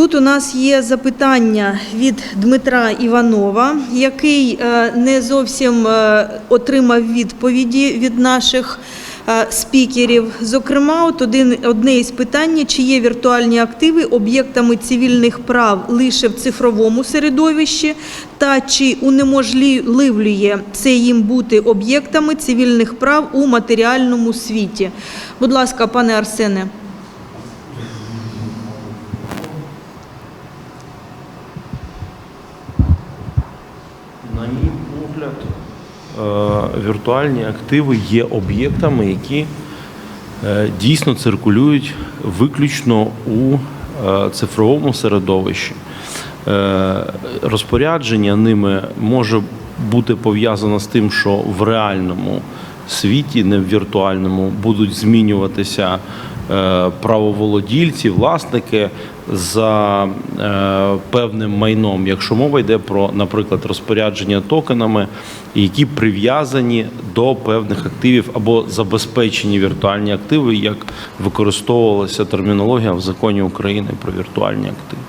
Тут у нас є запитання від Дмитра Іванова, який е, не зовсім е, отримав відповіді від наших е, спікерів. Зокрема, от один, одне із питань, чи є віртуальні активи об'єктами цивільних прав лише в цифровому середовищі, та чи унеможливлює це їм бути об'єктами цивільних прав у матеріальному світі. Будь ласка, пане Арсене. На мій погляд, е, віртуальні активи є об'єктами, які е, дійсно циркулюють виключно у е, цифровому середовищі. Розпорядження ними може бути пов'язано з тим, що в реальному світі, не в віртуальному, будуть змінюватися е, правоволодільці, власники за е, певним майном, якщо мова йде про, наприклад, розпорядження токенами, які прив'язані до певних активів або забезпечені віртуальні активи, як використовувалася термінологія в законі України про віртуальні активи.